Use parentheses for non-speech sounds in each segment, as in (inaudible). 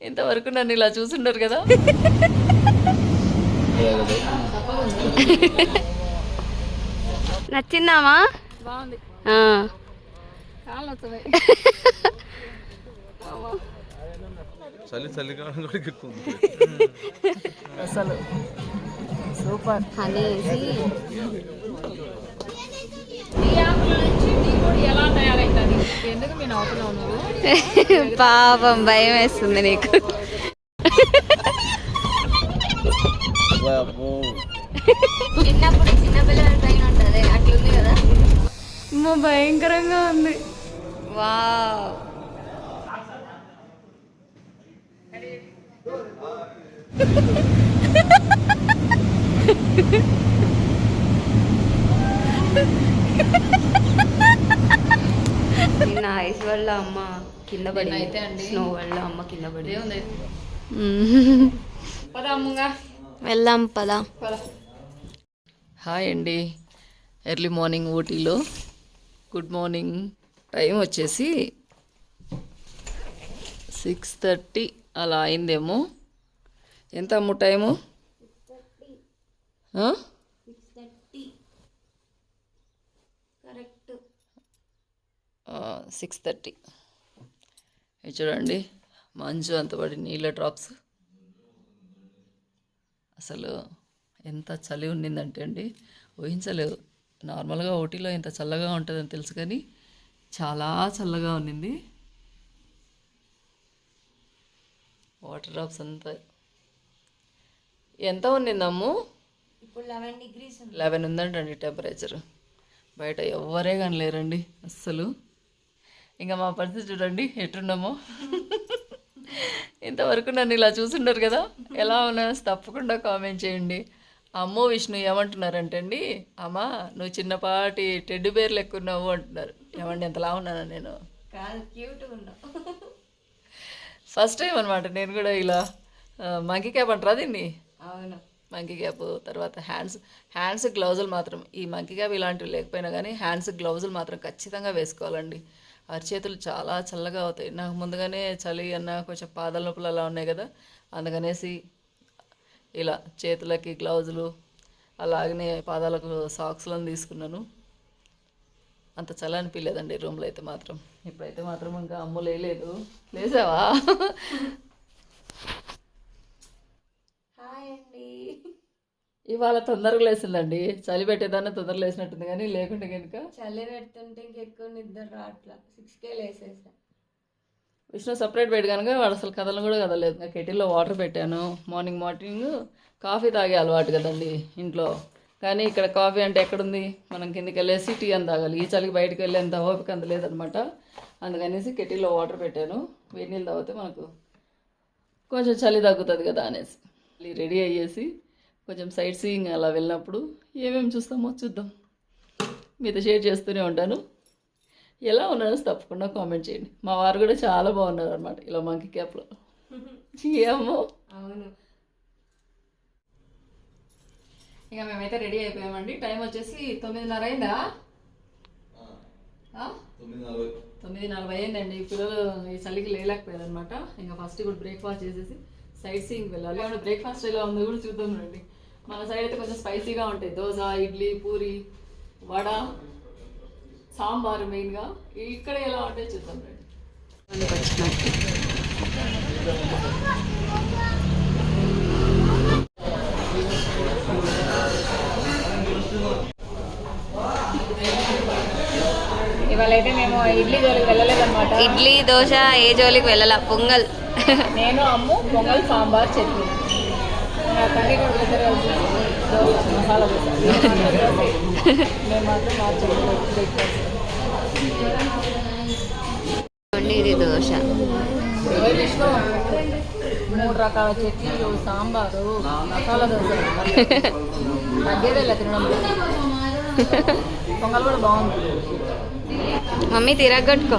ఇంతవరకు నన్ను ఇలా చూసుండరు కదా? నచ్చిందామా? బాగుంది. అసలు సూపర్. హనీ. (laughs) పాపం భయం వేస్తుంది నీకు. అబ్బో. చిన్నప్పుడు చిన్నపిల్లల ట్రైన్ ఉంటుంది అట్లుంది కదా? అమ్మో భయంకరంగా ఉంది. వా (laughs) నిన్న ఐస్ వల్ల అమ్మ కింద పడి నిన్న అయితే అండి. స్నో వల్ల అమ్మ కింద పడి ఏముంది పద అమ్ముగా. వెళ్దాం పదా. పద. హాయ్ అండి. ఎర్లీ మార్నింగ్ ఊటీలో. Good morning. టైం వచ్చేసి సిక్స్ థర్టీ అలా అయిందేమో. ఎంత అమ్ము టైము? Six thirty. ఇది చూడండి మంచు అంత పడి నీళ్ళ డ్రాప్స్ అసలు ఎంత చలి ఉండిందంటే అండి ఊహించలేదు. నార్మల్గా ఊటీలో ఇంత చల్లగా ఉంటుందని తెలుసు కానీ చాలా చల్లగా ఉన్నింది వాటర్ డ్రాప్స్ అంతా. ఎంత ఉన్నిందమ్ము ఇప్పుడు లెవెన్ డిగ్రీస్ లెవెన్ ఉందంటండి టెంపరేచర్ బయట ఎవ్వరే కానీ లేరండి అస్సలు. ఇంకా మా పరిస్థితి చూడండి ఎట్టున్నామో ఇంతవరకు నన్ను ఇలా చూసుండరు కదా. ఎలా ఉన్నా తప్పకుండా కామెంట్ చేయండి. అమ్మో విష్ణు ఏమంటున్నారంటే అండి అమ్మా నువ్వు చిన్నపాటి టెడ్డి బేర్ లెక్కున్నావు అంటున్నారు. ఏమండి ఎంతలా ఉన్నాను నేను? ఫస్ట్ టైం అనమాట నేను కూడా ఇలా మంకీ క్యాప్ అంటారా దీన్ని? అవును. మంకీ క్యాప్ తర్వాత హ్యాండ్స్ హ్యాండ్స్ గ్లౌజులు మాత్రం. ఈ మంకీ క్యాప్ ఇలాంటివి లేకపోయినా కానీ హ్యాండ్స్ గ్లౌజులు మాత్రం ఖచ్చితంగా వేసుకోవాలండి. అరిచేతులు చాలా చల్లగా అవుతాయి. నాకు ముందుగానే చలి అన్న కొంచెం పాదాల నొప్పులు అలా ఉన్నాయి కదా అందుకనేసి ఇలా చేతులకి గ్లౌజులు అలాగనే పాదాలకు సాక్స్లను తీసుకున్నాను. అంత చలి అనిపించలేదండి రూమ్లో అయితే మాత్రం. ఇప్పుడైతే మాత్రం ఇంకా అమ్ము లేదు లేసావా? హాయ్ అండి. ఇవాళ తొందరగా లేసిందండి చలి పెట్టేదాన్ని తొందరగా లేసినట్టుంది కానీ లేకుంటే కనుక చలి పెడుతుంటే ఇంకెక్కువ నిద్ర రావట్లా. సిక్స్కే లేసేసా. విష్ణు సపరేట్ బెడ్ కనుక వాడు అసలు కథలు కూడా కదలేదు ఇంకా కెటిల్లో వాటర్ పెట్టాను. మార్నింగ్ మార్నింగ్ కాఫీ తాగే అలవాటు కదండి ఇంట్లో. కానీ ఇక్కడ కాఫీ అంటే ఎక్కడుంది? మనం కిందికి వెళ్ళేసి టీ అని తాగాలి. ఈ చలికి బయటకు వెళ్ళేంత ఓపిక అంత లేదనమాట అందుకనేసి కెటిల్లో వాటర్ పెట్టాను. వేడి నీళ్ళు తాగితే మనకు కొంచెం చలి తగ్గుతుంది కదా అనేసి. రెడీ అయ్యేసి కొంచెం సైట్ సీయింగ్ అలా వెళ్ళినప్పుడు ఏమేమి చూస్తామో చూద్దాం. మీతో షేర్ చేస్తూనే ఉంటాను. ఎలా ఉన్నారో తప్పకుండా కామెంట్ చేయండి. మా వారు కూడా చాలా బాగున్నారు అనమాట ఇలా మంకీ క్యాప్లో ఏమో. అవును. ఇక మేమైతే రెడీ అయిపోయామండి. టైం వచ్చేసి తొమ్మిదిన్నర అయిందా? ఆ? తొమ్మిది నలభై తొమ్మిది నలభై అయిందండి. ఈ పిల్లలు ఈ చలికి లేలేకపోయారు అనమాట ఇంకా ఫస్ట్ ఇప్పుడు బ్రేక్ఫాస్ట్ చేసేసి సైడ్ సీయింగ్ వెళ్ళాలి. ఏమన్నా బ్రేక్ఫాస్ట్ ఎలా ఉందో కూడా చూద్దాం రండి. మన సైడ్ అయితే కొంచెం స్పైసీగా ఉంటాయి. దోశ ఇడ్లీ పూరి వడ సాంబారు మెయిన్గా ఇక్కడ ఎలా ఉంటాయో చూద్దాం రండి. ఇవాళ అయితే మేము ఇడ్లీ జోలికి వెళ్ళలేదన్నమాట. ఇడ్లీ దోశ ఏ జోలికి వెళ్ళాల? పొంగల్. నేను అమ్ము పొంగల్ సాంబార్ చట్నీ. నా తండ్రి మసాలా మేము మాత్రం మా చట్నీ ఇది దోశ. మూడు రకాల చట్నీలు సాంబారు మసాలా దోశ. తగ్గేదే తినడం. పొంగల్ కూడా బాగుంది. మమ్మీ తిరగొట్టుకో.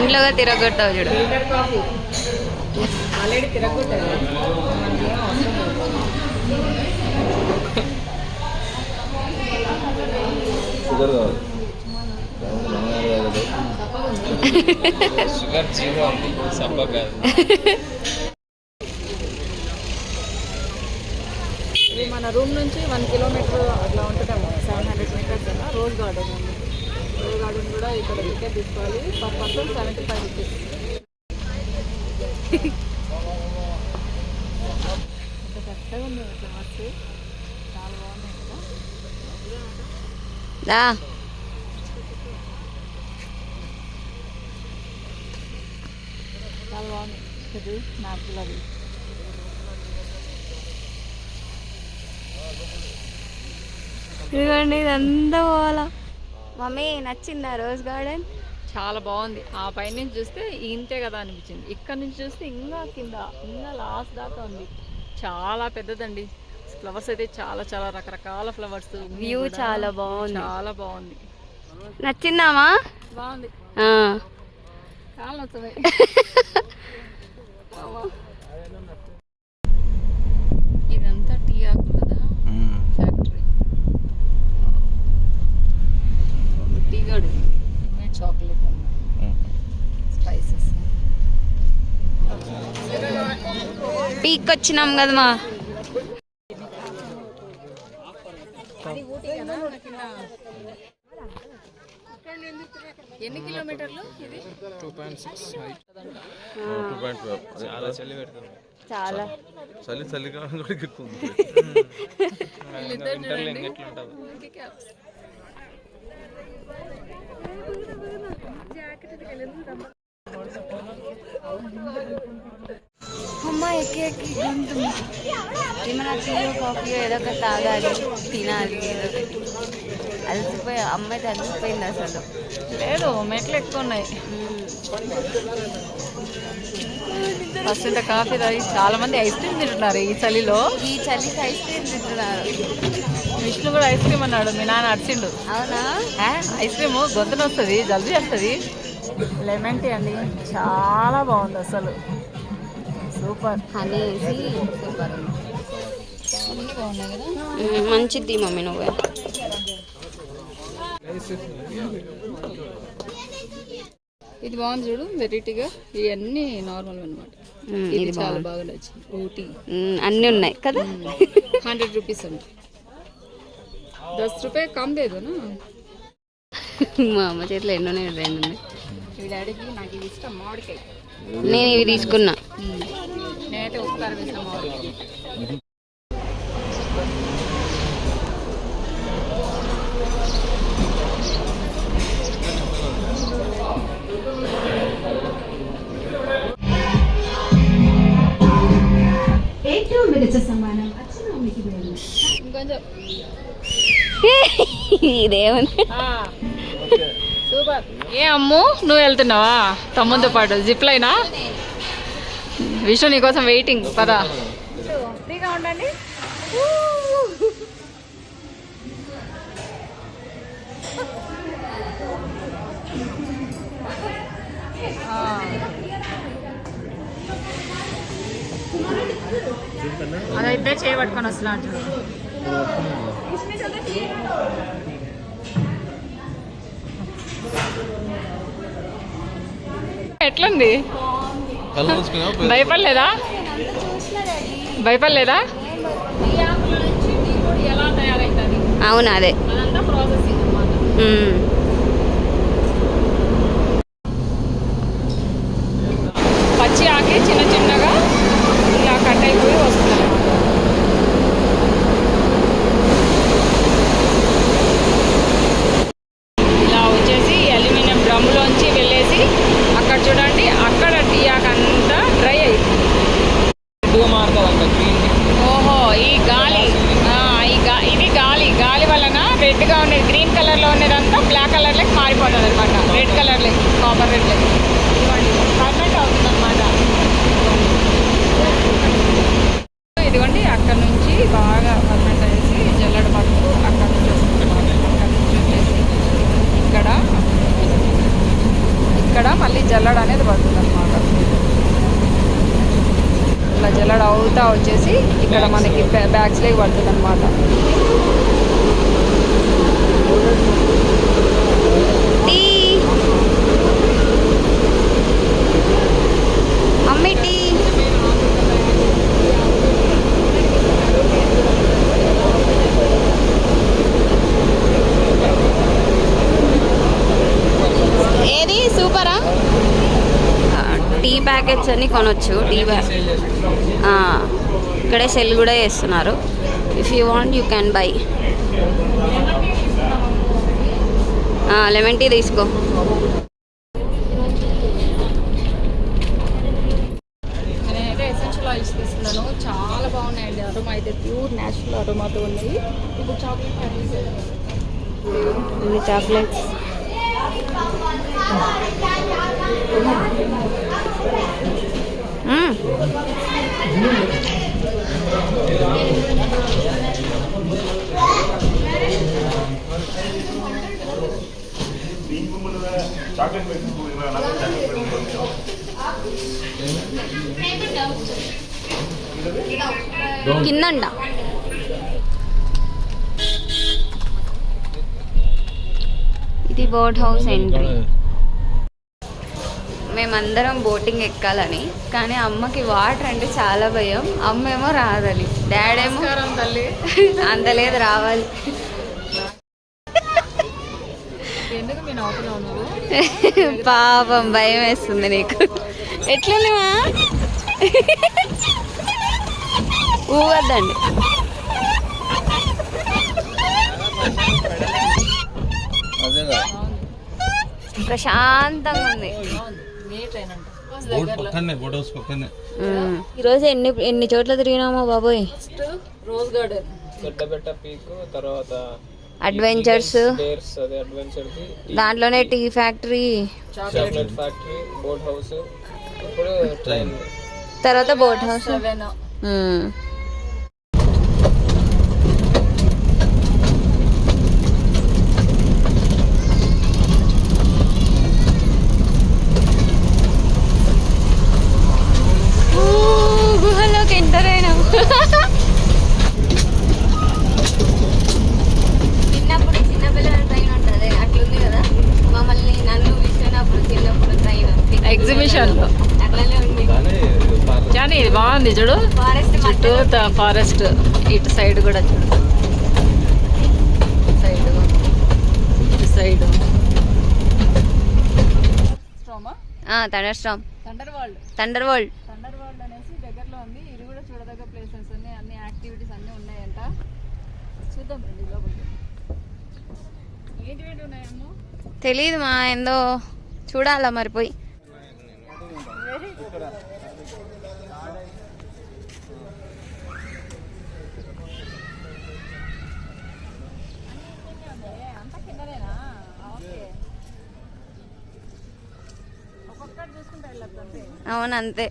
ఇంట్లోగా తిరగొట్టావు చూడు. ఆల్రెడీ షుగర్ జీరో మన రూమ్ నుంచి వన్ కిలోమీటర్ అట్లా ఉంటుందేమో seven hundred metres rose garden ఉంది రోజ్ గార్డెన్ కూడా ఇక్కడ టికెట్ తీసుకోవాలి. Per person seventy five rupees దా. చాలా బాగుంది ఇది స్నాప్లు అవి ఇదిగోండి ఇదంతా పోవాలా. మమ్మీ నచ్చిందా రోజ్ గార్డెన్? చాలా బాగుంది. ఆ పైనుంచి చూస్తే ఇంతే కదా అనిపించింది. ఇక్కడ నుంచి చూస్తే ఇంకా కింద ఇంకా లాస్ట్ దాకా ఉంది. చాలా పెద్దదండి. ఫ్లవర్స్ అయితే చాలా చాలా రకరకాల ఫ్లవర్స్ వ్యూ చాలా బాగుంది. చాలా బాగుంది. నచ్చిందామా? బాగుంది. ఆ. చాలా నచ్చుతాయి. (laughs) ఇదంతా టీ ఆకులదా? ఫ్యాక్టరీ టీ గడు. పీక్ వచ్చినాం కదా మా అది ఊటీ కదా కింద ఎన్ని కిలోమీటర్లు ఇది టూ పాయింట్ చాలా చలి caps. అమ్మ ఎక్కి ఎక్కి గొంతు. ఏమైనా టీయో కాఫీయో ఏదో ఒకటి తాగాలి తినాలి ఏదో ఒకటి. అలసిపోయి అమ్మాయి అలసిపోయింది అసలు. లేదు మెట్లు ఎక్కువ ఉన్నాయి ఫస్ట్ ఇంత కాఫీ తాగి చాలా మంది ఐస్ క్రీమ్ తింటున్నారు ఈ చలిలో. ఈ చలికి ఐస్ క్రీమ్ తింటున్నారు. విష్ణు కూడా ఐస్ క్రీమ్ అన్నాడు మీ నాన్న అడిచిండు అవునా? ఐస్ క్రీమ్ గొంతున వస్తుంది జల్దీ వస్తుంది లెమన్ టీ అండి చాలా బాగుంది అసలు. సూపర్. హనీ వేసి మంచిది మమ్మీ నువ్వే. ఇది బాగుంది చూడు వెరైటీగా. ఇవన్నీ నార్మల్ అనమాట ఇది చాలా బాగా నచ్చింది. ఊటీ అన్నీ ఉన్నాయి కదా? హండ్రెడ్ రూపీస్ అండి దస్ రూపాయ కమ్ లేదు మా అమ్మ చేతిలో ఎన్నో ఉన్నాయి రెండు ఉన్నాయి. ఈ డాడీకి నాకు ఇది ఇష్టం మామిడికాయ. నేను ఇవి తీసుకున్నా. నేనైతే (laughs) ఏ అమ్ము నువ్వు వెళ్తున్నావా? తమ్ముతో పాటు. జిప్ లైనా విష్ణు నీకోసం వెయిటింగ్ పదా. అదైతే ఉండండి. చేయబట్టుకొని వస్తున్నా ఎట్లుంది? భయపడలేదా? భయపడలేదా? ఎలా తయారైతుంది అవును అదే ట్యాక్స్లే పడుతుంది అనమాట టీ. అమ్మి టీ. ఏది? సూపరా? టీ ప్యాకెట్స్ అన్నీ కొనొచ్చు. టీ బ్యాగ్ ఇక్కడే సెల్ కూడా చేస్తున్నారు. If you want you can buy lemon tea తీసుకో. తీసుకున్నాను. చాలా బాగున్నాయండి. అరోమా అయితే ప్యూర్ న్యాచురల్ అరోమాతో ఉన్నాయి. ఇప్పుడు చాక్లెట్ ఇవి చాక్లెట్స్ మ్మ్. కిందండ ఇది బోట్ హౌస్ ఎంట్రీ మేమందరం బోటింగ్ ఎక్కాలని. కానీ అమ్మకి వాటర్ అంటే చాలా భయం. అమ్మ ఏమో రాదని. డాడ్ ఏమో నమస్కారం తల్లి. అంత లేదు రావాలి. పాపం భయం వేస్తుంది నీకు. ఎట్లున్నావా? ఊవద్దండి. ప్రశాంతంగా ఉంది. మ్మ్. ఈరోజు ఎన్ని ఎన్ని చోట్ల తిరిగినామో బాబోయ్. First rose garden Doddabetta peak తర్వాత అడ్వెంచర్స్ దాంట్లోనే tea factory chocolate factory boat house ఇప్పుడు ట్రైన్ తర్వాత బోట్ హౌస్ సెవెన్ మ్మ్. ఊ, గుహలోకి ఎంటర్ అయినాం చిన్నప్పుడు చిన్నపిల్లల ట్రైన్ ఉంటుంది అట్లుంది కదా మమ్మల్ని నన్ను విసిరినప్పుడు చిన్నప్పుడు ట్రైన్ Exhibition లో. అట్లనే ఉంది కానీ కానీ ఇది చూడు. ఫారెస్ట్ చుట్టూ ఫారెస్ట్ ఇటు సైడ్ కూడా చూడు. సైడ్ ఇటు side thunder storm thunder world thunder world thunder world అనేసి దగ్గరలో ఉంది. ఇది కూడా చూడదగ్గ ప్లేసెస్ ఉన్నాయి. అన్ని యాక్టివిటీస్ అన్నీ ఉన్నాయంట. చూద్దాం రండి లోపలికి. ఏంటి ఏంటి ఉన్నాయమ్మో? తెలియదు మా ఏందో చూడాలా మరి పోయి. అవును అంతే.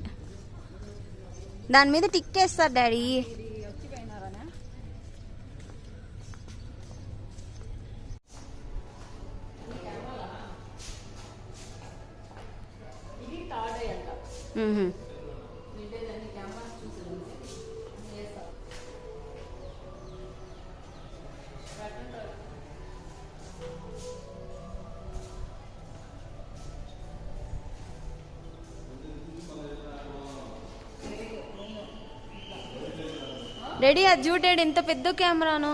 దాని మీద టిక్ వేస్తారు డాడీ. ఇది డాడీ అది చూడాడు ఎంత పెద్ద కెమెరాను?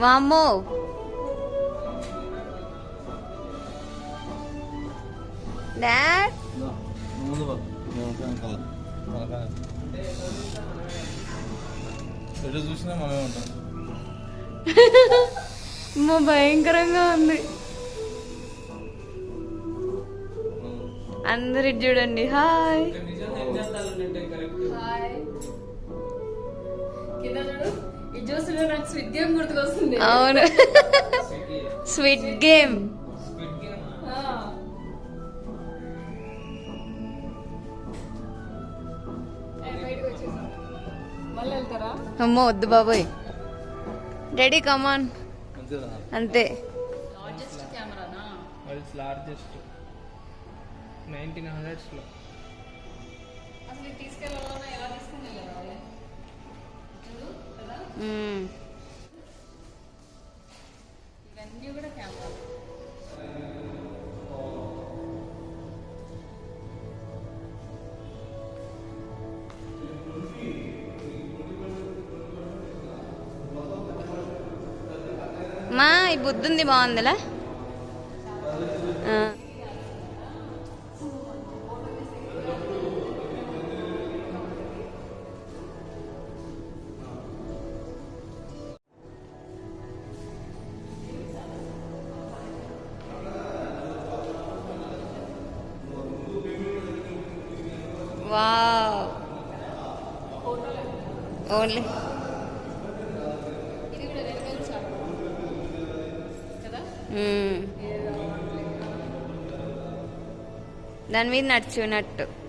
వామ్మో. డాడ్. చూసినా మనమే ఉంటాం. (laughs) భయంకరంగా ఉంది. అందరు చూడండి. హాయ్ అవును. Sweet game? అమ్మో వద్దు బాబోయ్. డాడీ కమాన్ అంతే. లార్జెస్ట్ కెమెరానా వరల్డ్స్ లార్జెస్ట్ నైన్టీన్ హండ్రెడ్స్లో. అసలు ఇది తీసుకెళ్ళాలన్నా ఎలా తీసుకుని వెళ్ళాలి చూడు కదా? మ్మ్. ఇవన్నీ కూడా కెమెరా మా మా ఈ బుద్ధుంది బాగుందిలే. వావ్. ఓన్లీ. మ్మ్. దాని మీద నడుచున్నట్టు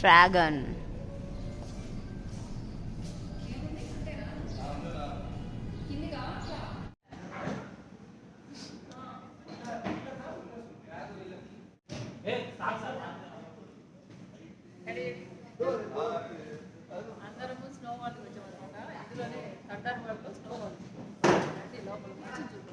డ్రాగన్. అందరము స్నో వాటర్ వచ్చామన్నమాట ఇందులోనే థండర్ వరల్డ్ స్నో వాటర్. అంటే లోపల మంచి చూడు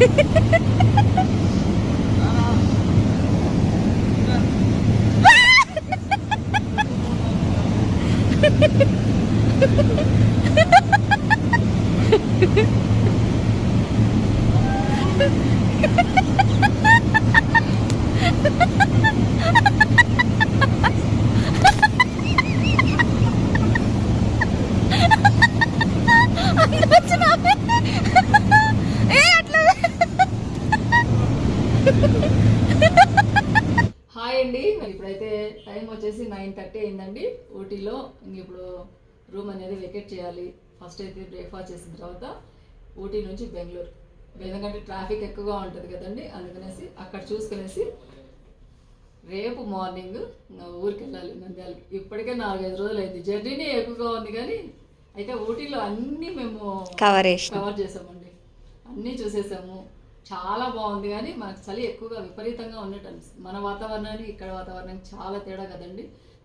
రెడీ రా ఏ అట్లా హాయ్ అండి మరి ఇప్పుడైతే టైం వచ్చేసి నైన్ థర్టీ అయిందండి ఊటీలో ఇంక ఇప్పుడు రూమ్ అనేది వెకేట్ చేయాలి. ఫస్ట్ అయితే బ్రేక్ఫాస్ట్ చేసిన తర్వాత ఊటీ నుంచి బెంగళూరు. ఎందుకంటే ట్రాఫిక్ ఎక్కువగా ఉంటుంది కదండి అందుకనేసి అక్కడ చూసుకునేసి రేపు మార్నింగ్ ఊరికి వెళ్ళాలి నంద్యాలకి ఇప్పటికే నాలుగైదు రోజులు అయింది జర్నీనే ఎక్కువగా ఉంది కానీ అయితే ఊటీలో అన్నీ మేము కవర్ కవర్ చేసామండి. అన్నీ చూసేసాము. చాలా బాగుంది కానీ మనకు చలి ఎక్కువగా విపరీతంగా ఉన్నట్టు అనిపిస్తుంది. మన వాతావరణానికి ఇక్కడ వాతావరణానికి చాలా తేడా కదండి.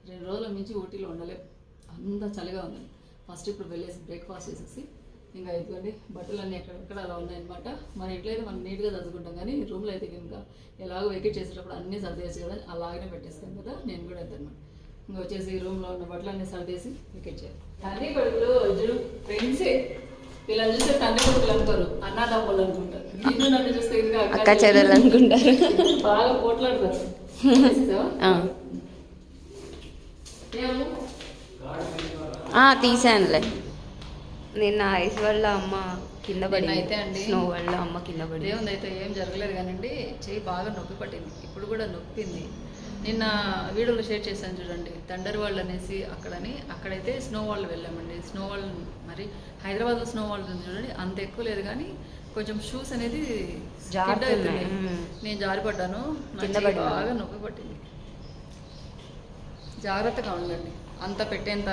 రెండు రోజుల మించి ఊటీలో ఉండలేం. అంత చలిగా ఉంది ఫస్ట్ ఇప్పుడు వెళ్ళేసి బ్రేక్ఫాస్ట్ చేసేసి ఇంకా ఇదిగోండి బట్టలు అన్నీ ఎక్కడెక్కడ అలా ఉన్నాయన్నమాట. మన ఇంట్లో అయితే మనం నీట్గా చదువుకుంటాం కానీ రూమ్లో అయితే కనుక ఎలాగో వెకెట్ చేసేటప్పుడు అన్నీ సర్దేసి కదా అలాగనే పెట్టేస్తాను కదా నేను కూడా అయితే అనమాట ఇంకా వచ్చేసి రూమ్లో ఉన్న బట్టలు అన్నీ సర్దేసి వెకెట్ చేయాలి. తండ్రి కొడుకులు చూడు ఫ్రెండ్సే. వీళ్ళని చూస్తే తండ్రి కొడుకులు అనుకోరు అన్నదమ్ములు అనుకుంటారు. నిన్ను నన్ను చూస్తే ఇంకా అక్క చెల్లెలు అనుకుంటారు. బాగా పోట్లాడతారు. (laughs) ఏమో? ఆ, తీసానులే నిన్న ఐస్ వల్ల అమ్మ కింద పడి నిన్నైతే అండి. స్నో వల్ల అమ్మ కింద పడి అయితే ఏం జరగలేదు కానండి చెయ్యి బాగా నొప్పి పట్టింది. ఇప్పుడు కూడా నొప్పింది. నిన్న వీడియోలో షేర్ చేశాను చూడండి థండర్ వరల్డ్ అనేసి అక్కడని అక్కడైతే స్నో వాల్ వెళ్ళామండి. స్నో వాల్ మరి హైదరాబాద్లో స్నో వాల్ ఉంది చూడండి అంత ఎక్కువ లేదు కానీ కొంచెం షూస్ అనేది. అవుతున్నాయి. నేను జారిపడ్డాను. బాగా నొప్పి పట్టింది. జాగ్రత్తగా ఉండండి. అంత పెట్టేంత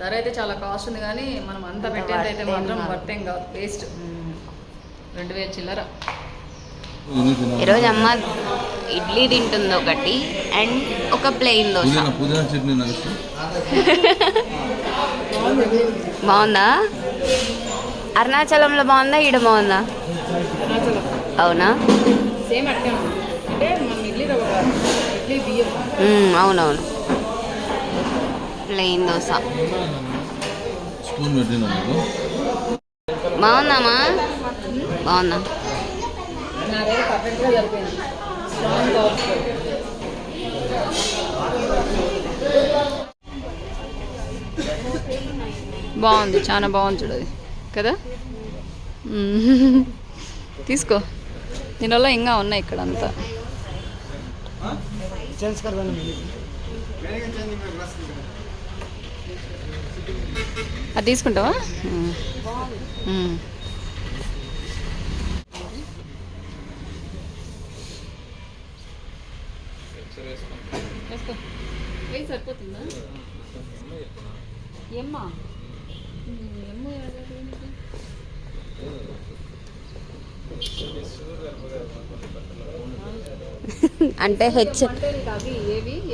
ధర అయితే చాలా కాస్ట్ ఉంది కానీ మనం అంత పెట్టేంత అయితే వర్త్ ఏం మాత్రం కాదు. వర్తేం కాదు. వేస్ట్. రెండు వేలు చిల్లర. ఈరోజు అమ్మ ఇడ్లీ తింటుంది ఒకటి అండ్ ఒక ప్లెయిన్ దోశ. బాగుందా? అరుణాచలంలో బాగుందా? ఈడ బాగుందా? అవునా? సేమ్ అంటే మనం ఇడ్లీ రవ్వ కాదు ఇడ్లీ బియ్యం. అవునవును. ప్లెయిన్ దోశ బాగుందామా బాగుందా బాగుంది? చాలా బాగుంది చూడది కదా. తీసుకో. దీనివల్ల ఇంకా ఉన్నాయి ఇక్కడ అంతా. అది తీసుకుంటావా? సరిపోతుందా? ఏమ్మా? ఏమ్మో అంటే హెచ్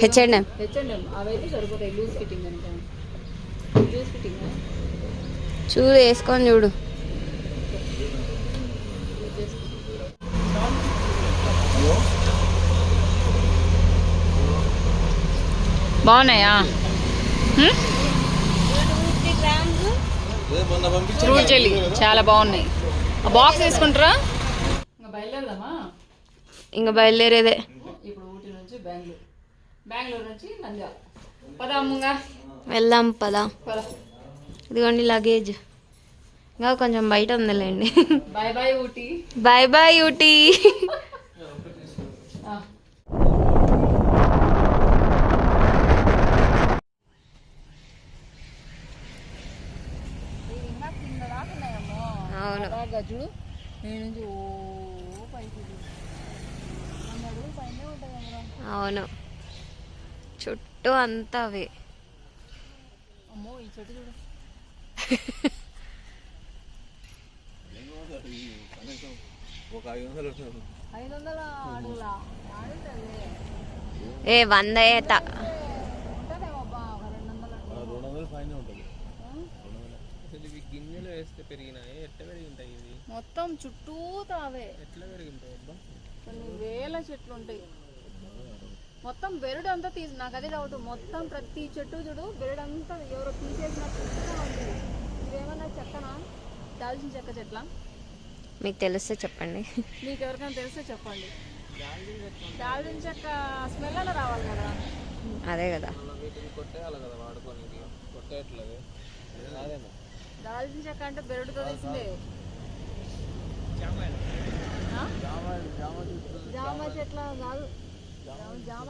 హెచ్ఎండ్ఎం అవైతే సరిపోతాయి. లూజ్ ఫిట్టింగ్ అంటే. లూజ్ ఫిట్టింగ్ చూడు వేసుకొని చూడు. బాగున్నాయా? ఫ్రూట్ చెల్లి చాలా బాగున్నాయి. ఆ బాక్స్ తీసుకుంటారా? ఇంకా బయలుదేరేదే. ఇప్పుడు ఊటీ నుంచి బెంగళూరు. బెంగళూరు నుంచి నంద్యాల. పదమ్ముగా వెళ్దాం పదా. పద. ఇదిగోండి లగేజ్ ఇంకా కొంచెం బయట ఉందిలేండి. Bye bye Ooty. Bye bye నేను కదరా. అవును. చుట్టూ అంతా అవే. అమ్మో ఈ చెట్టు చూడు. ఏ వంద ఏత ఉంటుందేమో అబ్బా వందలు పైన గిన్నెలు వేస్తే పెరిగినాయి ఎట్లా పెరిగి ఉంటాయి ఇవి మొత్తం చుట్టూ తావే. ఎట్లా పెరిగి ఉంటాయి కొన్ని వేల చెట్లు ఉంటాయి. మొత్తం బెరడు అంతా తీసి నాకు అదే డౌట్ మొత్తం ప్రతి చెట్టు చూడు బెరడు అంతా ఎవరో తీసేసినట్టు. ఉంది చెక్కనా దాల్చిన చెక్క చెట్ల? మీకు తెలిస్తే చెప్పండి. మీకు ఎవరికైనా తెలిస్తే చెప్పండి. దాల్చిన చెక్క స్మెల్ అలా రావాలి కదా. అదే కదా. కొట్టేయాలి కదా కొట్టేయట్లేదు అదేనా దాల్చిన చెక్క అంటే బెరడుతో తీసిందే. ఆ? జామ చెట్ల కాదు. జామ